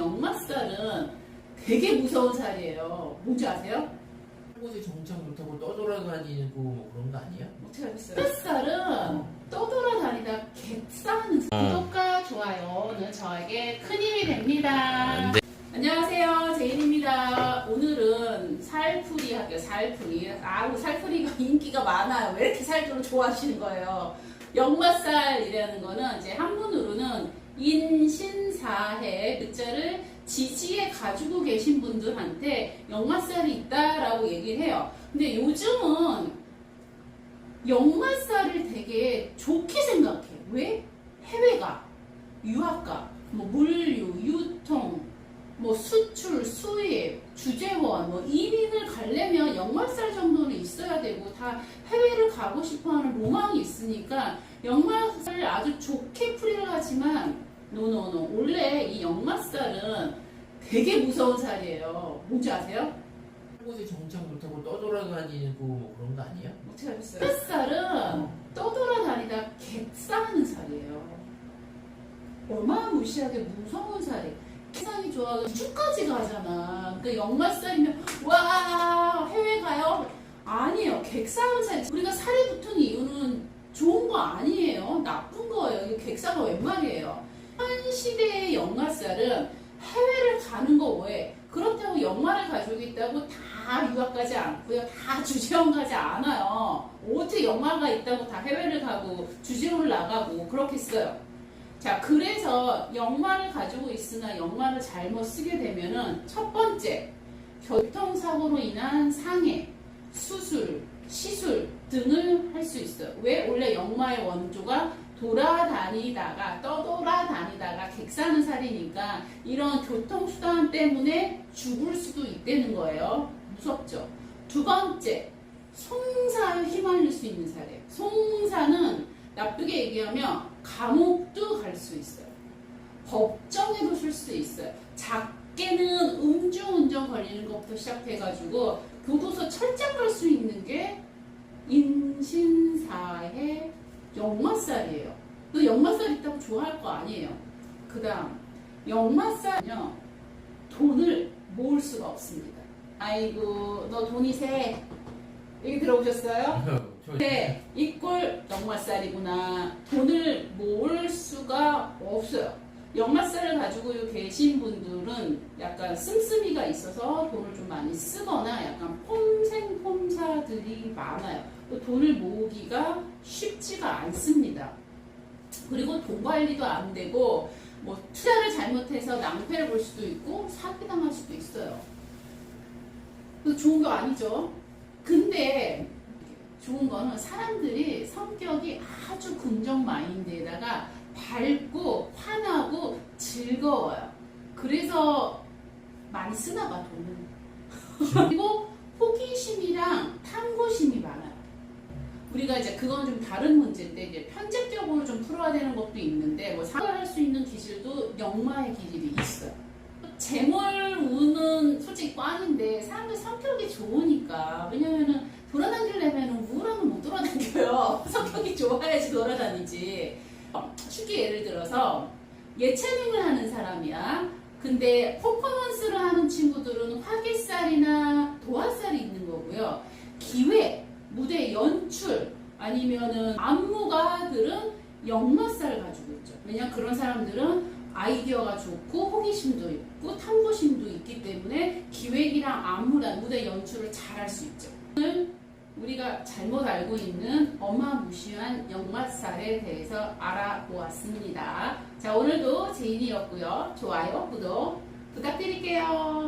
역맛살은 되게 무서운 살이에요. 뭔지 아세요? 한 곳에 정착 못하고 떠돌아다니고 뭐 그런 거 아니에요? 어떻게 알겠어요? 햇살은 떠돌아다니다 객사는 구독과 좋아요는 저에게 큰 힘이 됩니다. 안녕하세요. 제인입니다. 오늘은 살풀이 할게요. 살풀이. 아우, 살풀이가 인기가 많아요. 왜 이렇게 살풀을 좋아하시는 거예요? 역맛살이라는 거는 이제 한문으로는 인신사해 그자를 지지에 가지고 계신 분들한테 역맛살이 있다라고 얘기를 해요. 근데 요즘은 역맛살을 되게 좋게 생각해. 왜? 해외가, 유학가, 뭐 물류, 유통, 뭐 수출, 수입, 주재원, 뭐 이민을 가려면 역말살 정도는 있어야 되고 다 해외를 가고 싶어하는 로망이 있으니까 역말살을 아주 좋게 풀이를 하지만 노노노 원래 이 역말살은 되게 무서운 살이에요. 뭔지 아세요? 한 곳에 정착 못하고 떠돌아다니고 뭐 그런 거 아니에요? 어떻게 알겠어요? 햇살은 떠돌아다니다 객사하는 살이에요. 얼마나 무시하게 무서운 살이. 세상이 좋아서 우주까지 가잖아. 그러니까 역말살이면 와 해외 가요? 아니에요. 객사하는 살. 우리가 살이 붙은 이유는 좋은 거 아니에요. 나쁜 거예요. 객사가 웬 말이에요? 현 시대의 역말살은 해외를 가는 거 왜? 그렇다고 역말을 가지고 있다고 다 유학 가지 않고요. 다 주재원 가지 않아요. 어떻게 역말가 있다고 다 해외를 가고 주재원을 나가고 그렇겠어요. 자, 그래서 역말을 가지고 있으나 역말을 잘못 쓰게 되면은 첫 번째, 교통사고로 인한 상해, 수술, 시술 등을 할 수 있어요. 왜? 원래 역마의 원조가 돌아다니다가 떠돌아다니다가 객사는 살이니까 이런 교통수단 때문에 죽을 수도 있다는 거예요. 무섭죠. 두 번째, 송사에 휘말릴 수 있는 살이에요. 송사는 나쁘게 얘기하면 감옥도 갈 수 있어요. 법정에도 쓸 수 있어요. 작게는 음주운전 걸리는 것부터 시작해가지고 교도소 철장 갈 수 있는 게 인신사의 역마살이에요. 너 역마살 있다고 좋아할 거 아니에요. 그 다음 역마살은요 돈을 모을 수가 없습니다. 아이고 너 돈이 세. 얘기 들어보셨어요? 저 네, 이꼴 역마살이구나. 돈을 모을 수가 없어요. 역마살을 가지고 계신 분들은 약간 씀씀이가 있어서 돈을 좀 많이 쓰거나 약간 폼생폼사들이 많아요. 또 돈을 모으기가 쉽지가 않습니다. 그리고 돈 관리도 안 되고 뭐 투자를 잘못해서 낭패를 볼 수도 있고 사기당할 수도 있어요. 그 좋은 거 아니죠. 근데 좋은 거는 사람들이 성격이 아주 긍정 마인드에다가 밝고 환하고 즐거워요. 그래서 많이 쓰나 봐 돈을. 그리고 호기심이랑 탐구심이 많아요. 우리가 이제 그건 좀 다른 문제인데 이제 편집적으로 좀 풀어야 되는 것도 있는데 뭐 사과할 수 있는 기질도 역마의 기질이 있어요. 재물 운은 솔직히 꽝인데 사람들 성격이 좋으니까 왜냐면은 돌아다니려면 우울하면 못 돌아다녀요. 성격이 좋아야지 돌아다니지. 어, 쉽게 예를 들어서 예체능을 하는 사람이야. 근데 퍼포먼스를 하는 친구들은 화기살이나 도화살이 있는 거고요. 기획, 무대 연출, 아니면은 안무가들은 역마살을 가지고 있죠. 왜냐면 그런 사람들은 아이디어가 좋고 호기심도 있고 탐구심도 있기 때문에 기획이랑 안무랑 무대 연출을 잘할 수 있죠. 오늘 우리가 잘못 알고 있는 어마무시한 역맛살에 대해서 알아보았습니다. 자, 오늘도 제인이었고요. 좋아요, 구독 부탁드릴게요.